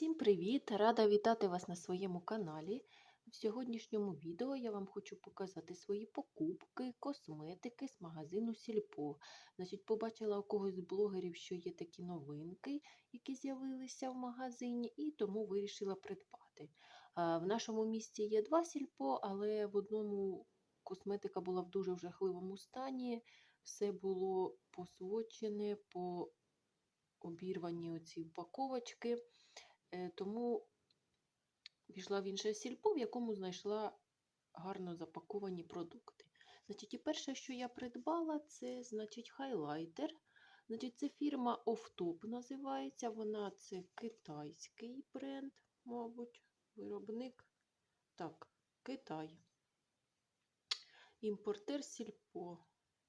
Всім привіт! Рада вітати вас на своєму каналі. В сьогоднішньому відео я вам хочу показати свої покупки, косметики з магазину Сільпо. Значить, побачила у когось з блогерів, що є такі новинки, які з'явилися в магазині, і тому вирішила придбати. В нашому місті є два сільпо, але в одному косметика була в дуже жахливому стані. Все було посвочене, по обірвані оці упаковочки. Е, Тому пішла в інше сільпо, в якому знайшла гарно запаковані продукти. Значить, і перше, що я придбала, це значить хайлайтер. Значить, це фірма Офтоп називається. Вона це китайський бренд, мабуть, виробник. Так, Китай. Імпортер сільпо.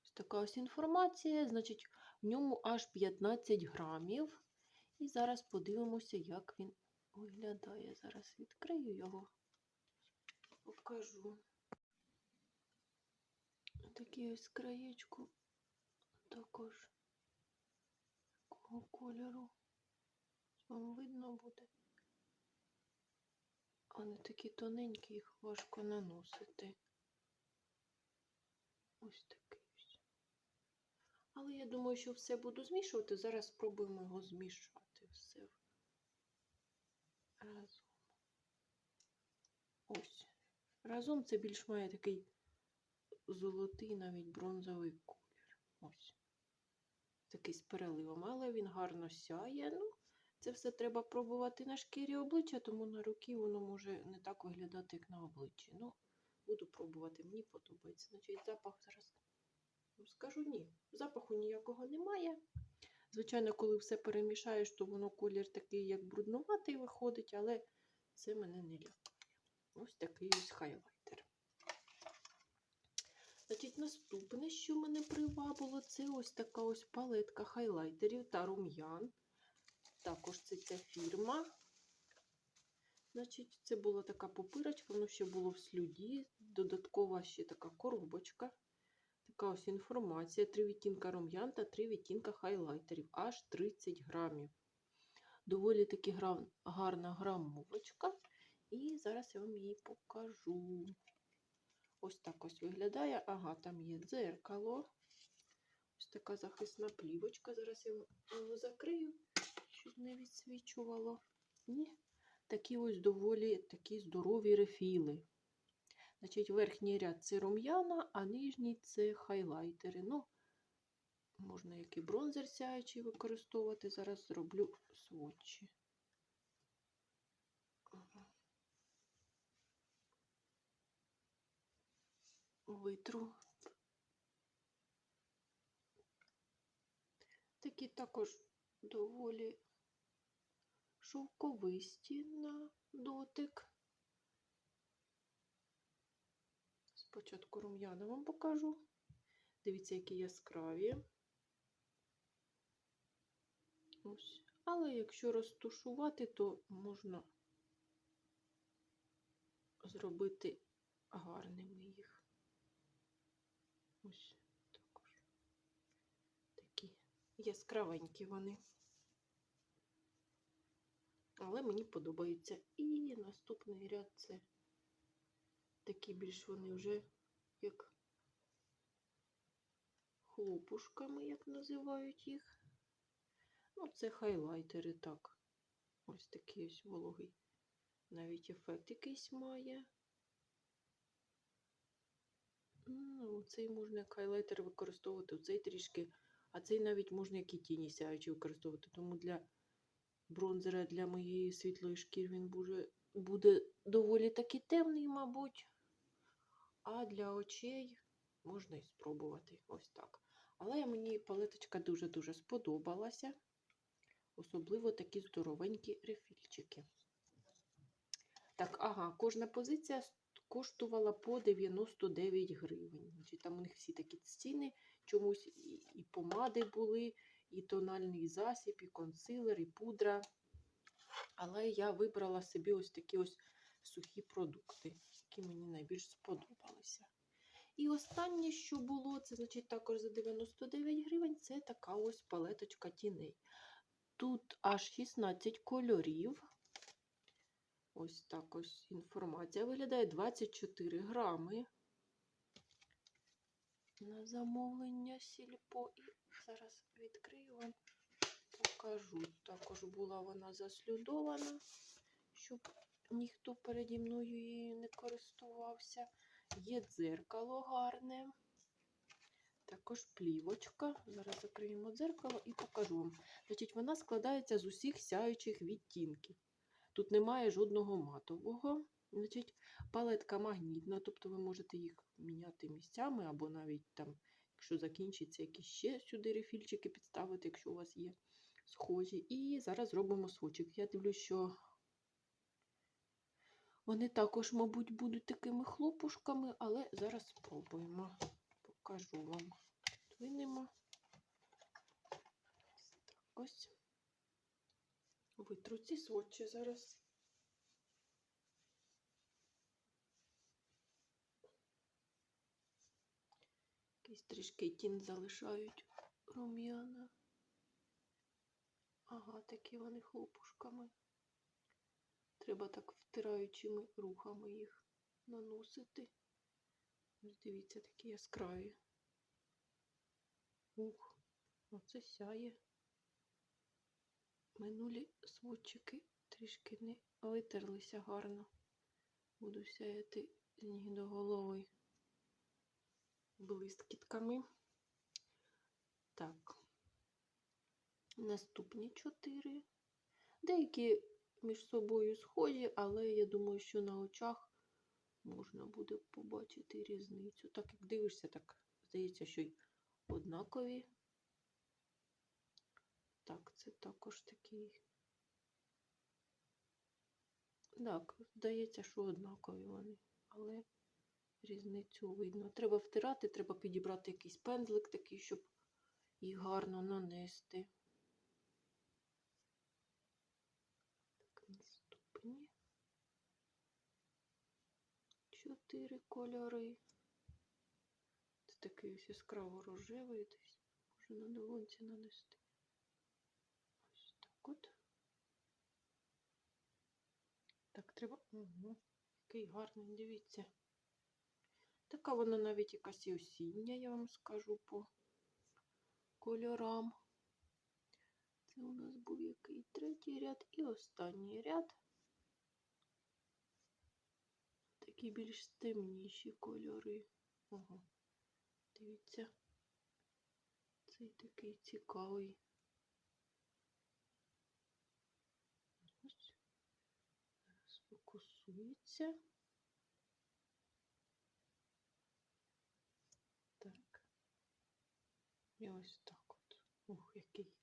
Ось така ось інформація. Значить, в ньому аж 15 грамів. І зараз подивимося, як він виглядає. Зараз відкрию його, покажу. Такий ось краєчку також такого кольору. Вам видно буде. Вони такі тоненькі, їх важко наносити. Ось такий ось. Але я думаю, що все буду змішувати. Зараз спробуємо його змішати все разом. Ось. Разом це більш має такий золотий, навіть бронзовий колір. Ось. Такий з переливом, але він гарно сяє. Ну, це все треба пробувати на шкірі обличчя, тому на руки воно може не так виглядати, як на обличчі. Ну, буду пробувати, мені подобається. Значить, запах зараз Ну, Скажу ні, запаху ніякого немає. Звичайно, коли все перемішаєш, то воно колір такий, як бруднуватий виходить, але це мене не лякає. Ось такий ось хайлайтер. Значить, наступне, що мене привабило, це ось така ось палетка хайлайтерів та рум'ян. Також це ця фірма. Значить, це була така попирочка, воно ще було в слюді, додаткова ще така коробочка. Така ось інформація. Три відтінка рум'ян та три відтінка хайлайтерів. Аж 30 грамів. Доволі таки гарна грамовочка. І зараз я вам її покажу. Ось так ось виглядає. Ага, там є дзеркало. Ось така захисна плівочка. Зараз я його закрию, щоб не відсвічувало. І такі ось доволі такі здорові рефіли. Значить, верхній ряд це рум'яна, а нижній це хайлайтери. Ну, можна як і бронзер сяючий використовувати. Зараз зроблю сводчі. Витру. Такі також доволі шовковисті на дотик. Спочатку рум'яна вам покажу. Дивіться, які яскраві. Ось. Але якщо розтушувати, то можна зробити гарними їх. Ось також. Такі яскравенькі вони. Але мені подобаються. І наступний ряд це такі більш вони вже як хлопушками, як називають їх. Ну, це хайлайтери так. Ось такий ось вологий. Навіть ефект якийсь має. Ну, цей можна як хайлайтер використовувати, оцей трішки, а цей навіть можна як і тіні сяючі використовувати. Тому для бронзера, для моєї світлої шкіри він буде, буде доволі таки темний, мабуть. А для очей можна і спробувати ось так. Але мені палеточка дуже-дуже сподобалася. Особливо такі здоровенькі рефільчики. Так, ага, кожна позиція коштувала по 99 гривень. Значить, Там у них всі такі ціни, чомусь і, помади були, і тональний засіб, і консилер, і пудра. Але я вибрала собі ось такі ось сухі продукти, які мені найбільш сподобалися. І останнє, що було, це значить також за 99 гривень, це така ось палеточка тіней. Тут аж 16 кольорів. Ось так ось інформація виглядає 24 грами на замовлення сільпо. І зараз відкрию вам, покажу. Також була вона заслюдована, щоб ніхто переді мною її не користувався. Є дзеркало гарне. Також плівочка. Зараз закриємо дзеркало і покажу вам. Значить, вона складається з усіх сяючих відтінків. Тут немає жодного матового. Значить, палетка магнітна, тобто ви можете їх міняти місцями, або навіть там, якщо закінчиться, якісь ще сюди рефільчики підставити, якщо у вас є схожі. І зараз зробимо свочик. Я дивлюсь, що вони також, мабуть, будуть такими хлопушками, але зараз спробуємо. Покажу вам. Винемо. Так ось. Витру ці сводчі зараз. Якийсь трішки тінь залишають рум'яна. Ага, такі вони хлопушками. Треба так втираючими рухами їх наносити. Ось дивіться, такі яскраві. Ух, оце сяє. Минулі сводчики трішки не витерлися гарно. Буду сяяти з ніг до голови блискітками. Так, наступні чотири. Деякі між собою схожі, але я думаю, що на очах можна буде побачити різницю. Так як дивишся, так здається, що й однакові. Так, це також такий. Так, здається, що однакові вони, але різницю видно. Треба втирати, треба підібрати якийсь пензлик такий, щоб їх гарно нанести. Так, наступні. Чотири кольори. Це такий ось яскраво рожевий десь. Можна на долонці нанести. Ось так от. Так, треба. Угу. Який гарний, дивіться. Така вона навіть якась і осіння, я вам скажу по кольорам. Це у нас був який третій ряд і останній ряд. Такі більш темніші кольори. Ого, дивіться, цей такий цікавий. Ось. Зараз фокусується. Так. І ось так от. Ух, який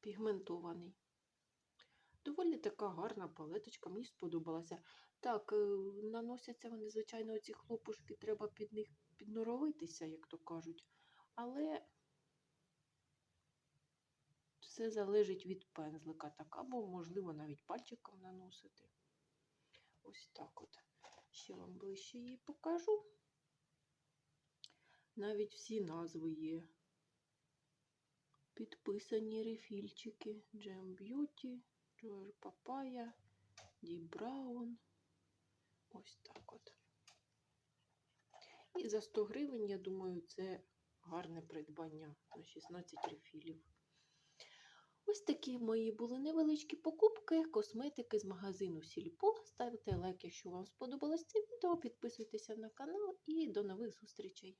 пігментований. Доволі така гарна палеточка, мені сподобалася. Так, е, наносяться вони, звичайно, ці хлопушки, треба під них підноровитися, як то кажуть. Але все залежить від пензлика, так, або, можливо, навіть пальчиком наносити. Ось так от. Ще вам ближче її покажу. Навіть всі назви є. Підписані рефільчики. Jam Beauty, Joy Papaya, Deep Brown. Ось так от. І за 100 гривень, я думаю, це гарне придбання на 16 рефілів. Ось такі мої були невеличкі покупки, косметики з магазину Сільпо. Ставте лайк, якщо вам сподобалось це відео, підписуйтеся на канал і до нових зустрічей.